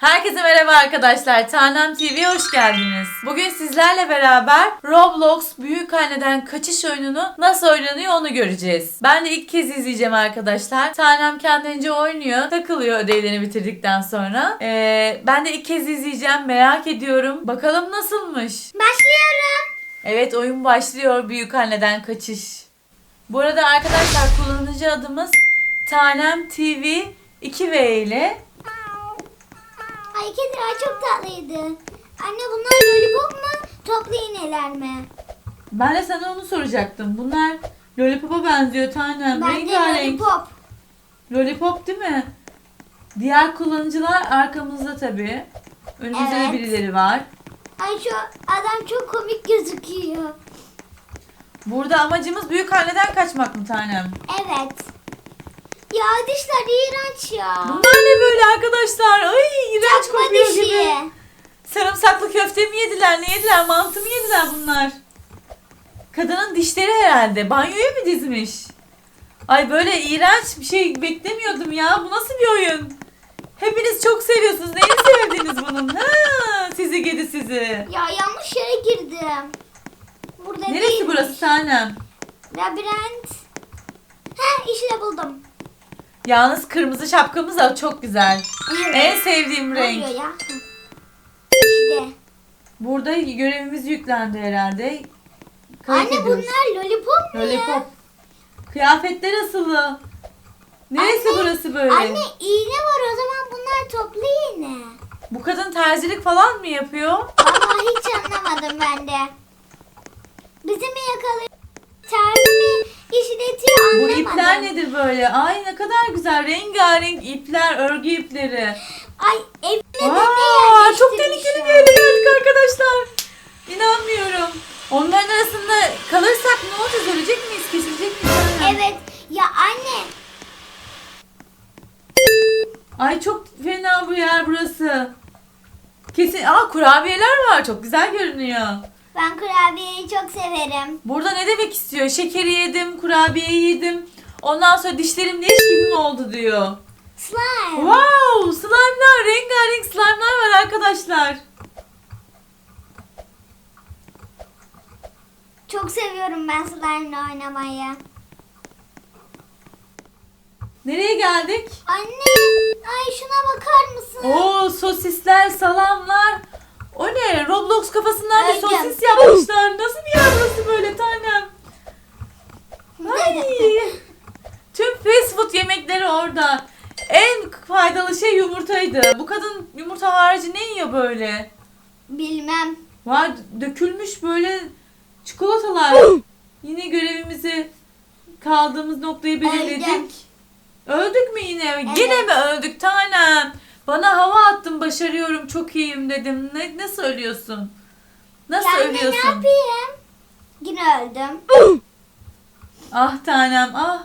Herkese merhaba arkadaşlar. Tanem TV'ye hoş geldiniz. Bugün sizlerle beraber Roblox Büyük Anneden Kaçış oyununu nasıl oynanıyor onu göreceğiz. Ben de ilk kez izleyeceğim arkadaşlar. Tanem kendince oynuyor, takılıyor ödevlerini bitirdikten sonra. Ee, ben de ilk kez izleyeceğim, merak ediyorum. Bakalım nasılmış? Başlıyorum. Evet oyun başlıyor Büyük Anneden Kaçış. Bu arada arkadaşlar kullanıcı adımız Tanem TV 2V ile Ay kediler çok tatlıydı. Anne bunlar lollipop mu? Toplu iğneler mi? Ben de sana onu soracaktım. Bunlar Lollipop'a benziyor tanem. Bence Rengarenk. lollipop. Lollipop değil mi? Diğer kullanıcılar arkamızda tabii. Önümüzde de Evet. birileri var. Ay şu adam çok komik gözüküyor. Burada amacımız büyük anneden kaçmak mı tanem? Evet. Ya dişler iğrenç ya. Bunlar ne böyle arkadaşlar? Ay gibi. Sarımsaklı köfte mi yediler? Ne yediler? Mantı mı yediler bunlar? Kadının dişleri herhalde. Banyoya mı dizmiş? Ay böyle iğrenç bir şey beklemiyordum ya. Bu nasıl bir oyun? Hepiniz çok seviyorsunuz. Neyini sevdiniz bunun? Ha, sizi gidi sizi. Ya yanlış yere girdim. Burada Neresi değilmiş. burası tanem? Labirent. Heh işte buldum. Yalnız kırmızı şapkamız da çok güzel. Evet. En sevdiğim Ne renk. oluyor ya? Hı. İşte. Burada görevimiz yüklendi herhalde. Kayıt Anne ediyoruz. bunlar lollipop mu ya? Lollipop. Kıyafetler asılı. Neresi Anne, burası böyle? Anne iğne var o zaman bunlar toplu iğne. Bu kadın terzilik falan mı yapıyor? Vallahi hiç anlamadım ben de. Bizi mi yakalıyor? Terzi mi işletiyor Bu anlamadım. ipler nedir böyle? Ay ne kadar güzel. Rengarenk ipler, örgü ipleri. Ay evine de Aa, çok tehlikeli bir yere geldik arkadaşlar. İnanmıyorum. Onların arasında kalırsak ne olacağız? Ölecek miyiz? Kesilecek miyiz? Evet ya anne Ay çok fena bu yer burası. Kesin. Aa kurabiyeler var. Çok güzel görünüyor. Ben kurabiyeyi çok severim. Burada ne demek istiyor? Şekeri yedim, kurabiyeyi yedim. Ondan sonra dişlerim leş gibi mi oldu diyor. Slime. Wow! Slime'lar, rengarenk slime'lar var arkadaşlar. Çok seviyorum ben slime'la oynamayı. Nereye geldik? Anne ay şuna bakar mısın? Oo sosisler, salamlar. Roblox kafasından bir sosis yapmışlar. Nasıl bir yer burası böyle tanem? Ay. Tüm fast food yemekleri orada. En faydalı şey yumurtaydı. Bu kadın yumurta harici ne yiyor böyle? Bilmem. Var dökülmüş böyle çikolatalar. yine görevimizi kaldığımız noktayı belirledik. Öldük. Öldük mü yine? Evet. Yine mi öldük tanem? Bana hava attın başarıyorum çok iyiyim dedim. Ne, nasıl ölüyorsun? Nasıl Yani ne ölüyorsun? yapayım? Yine öldüm. Ah tanem ah.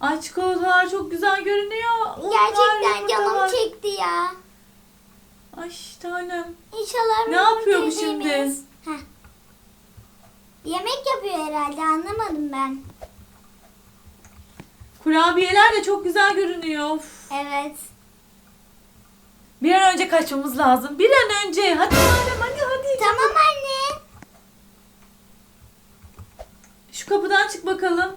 Ay çikolatalar çok güzel görünüyor. Unlar, Gerçekten canım yumurtalar. çekti ya. Ay tanem. İnşallah Ne yapıyor bu yediğimiz- Heh. Yemek yapıyor herhalde anlamadım ben. Kurabiyeler de çok güzel görünüyor. Of. Evet. Kaçmamız lazım. Bir an önce. Hadi tanem hadi hadi. Tamam anne. Şu kapıdan çık bakalım.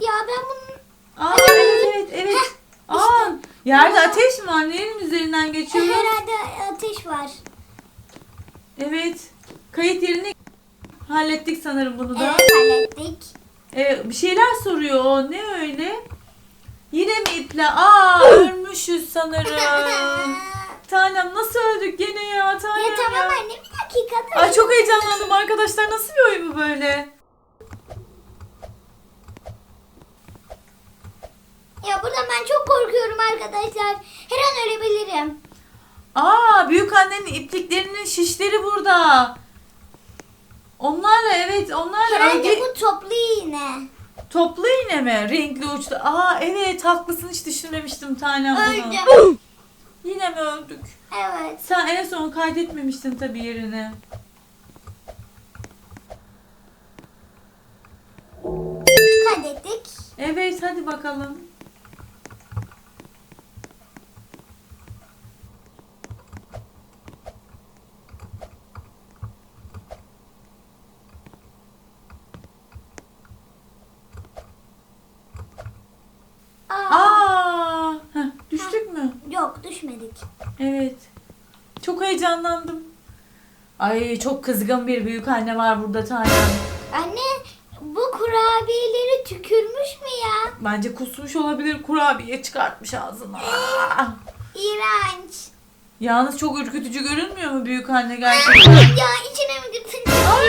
Ya ben bunun... Aa evet evet evet. Aa yerde ateş mi var? Neyin üzerinden geçiyoruz? Herhalde ateş var. Evet. Kayıt yerini hallettik sanırım bunu da. Evet hallettik. Ee, bir şeyler soruyor o. Ne öyle? Yine mi iple? Aa ölmüşüz sanırım. Tanem nasıl öldük gene ya? Tanem ya tamam anne bir dakika. Ay çok heyecanlandım arkadaşlar. Nasıl bir oyun bu böyle? Ya burada ben çok korkuyorum arkadaşlar. Her an ölebilirim. Aa büyük annenin ipliklerinin şişleri burada. Onlarla evet onlarla Herhalde bu toplu iğne. Toplu iğne mi? Renkli uçlu. Aa evet haklısın hiç düşünmemiştim tanem bunu. Öldüm. gördük. Evet. Sen en son kaydetmemiştin tabii yerini. Kaydettik. Evet hadi bakalım. Aa, düştük mü? Yok düşmedik. Evet. Çok heyecanlandım. Ay çok kızgın bir büyük anne var burada Tanem. Anne bu kurabiyeleri tükürmüş mü ya? Bence kusmuş olabilir kurabiye çıkartmış ağzına. Aa! İğrenç. Yalnız çok ürkütücü görünmüyor mu büyük anne gerçekten? ya içine mi girdin? Ay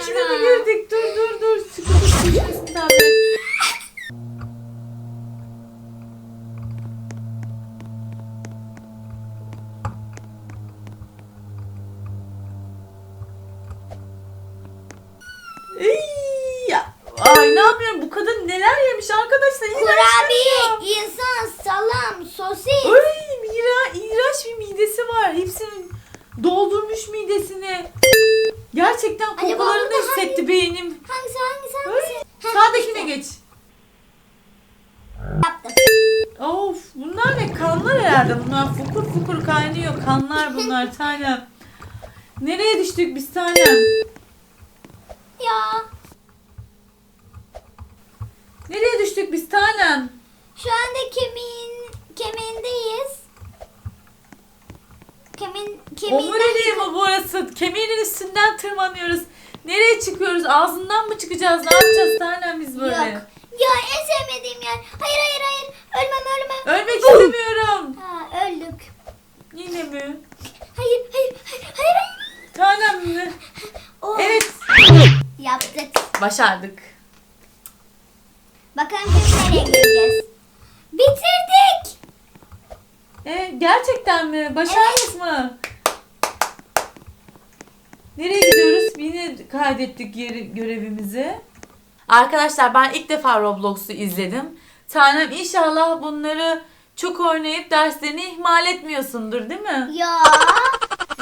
içine mi girdik? Dur dur dur. Sıkı ya. Ay ne yapıyorum bu kadın neler yemiş arkadaşlar Kurabiye, insan, salam, sosis. Ay mira, iğrenç bir midesi var. Hepsini doldurmuş midesini. Gerçekten Acaba kokularını burada hissetti hangi- beynim. Hangisi hangisi Ay, hangisi? Ha, Sağdakine geç. Yaptım. Of bunlar ne? Kanlar herhalde. Bunlar fukur fukur kaynıyor. Kanlar bunlar tanem. Nereye düştük biz tanem? Ya Nereye düştük biz tanem? şu anda kemiğin kemiğindeyiz. Kemin Omuriliği mi burası? Kemiğinin üstünden tırmanıyoruz. Nereye çıkıyoruz? Ağzından mı çıkacağız? Ne yapacağız tanem biz böyle? Yok. Ya en sevmediğim yer. Hayır hayır hayır. Ölmem ölmem. Ölmek istemiyorum. Ha öldük. Yine mi? Hayır hayır hayır hayır. hayır. Tanem mi? Oh, Evet. Yaptık. Başardık. Bakalım şimdi nereye gideceğiz. Bitirdik. E, gerçekten mi? Başardık mı? Nereye gidiyoruz? Yine kaydettik yeri, görevimizi. Arkadaşlar ben ilk defa Roblox'u izledim. Tanem inşallah bunları çok oynayıp derslerini ihmal etmiyorsundur değil mi? Ya.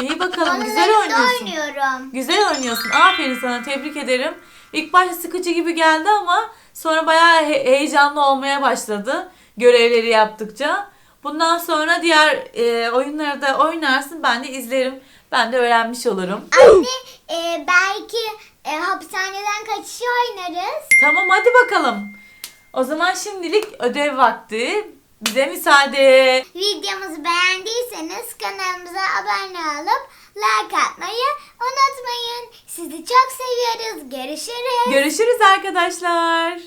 İyi bakalım güzel oynuyorsun. oynuyorum. Güzel oynuyorsun. Aferin sana. Tebrik ederim. İlk başta sıkıcı gibi geldi ama sonra bayağı he- heyecanlı olmaya başladı. Görevleri yaptıkça. Bundan sonra diğer e, oyunları da oynarsın. Ben de izlerim. Ben de öğrenmiş olurum. Anne e, belki e, hapishaneden kaçışı oynarız. Tamam hadi bakalım. O zaman şimdilik ödev vakti. Bize müsaade. Videomuzu beğendiyseniz kanalımıza abone olup like atmayı unutmayın. Sizi çok seviyoruz. Görüşürüz. Görüşürüz arkadaşlar.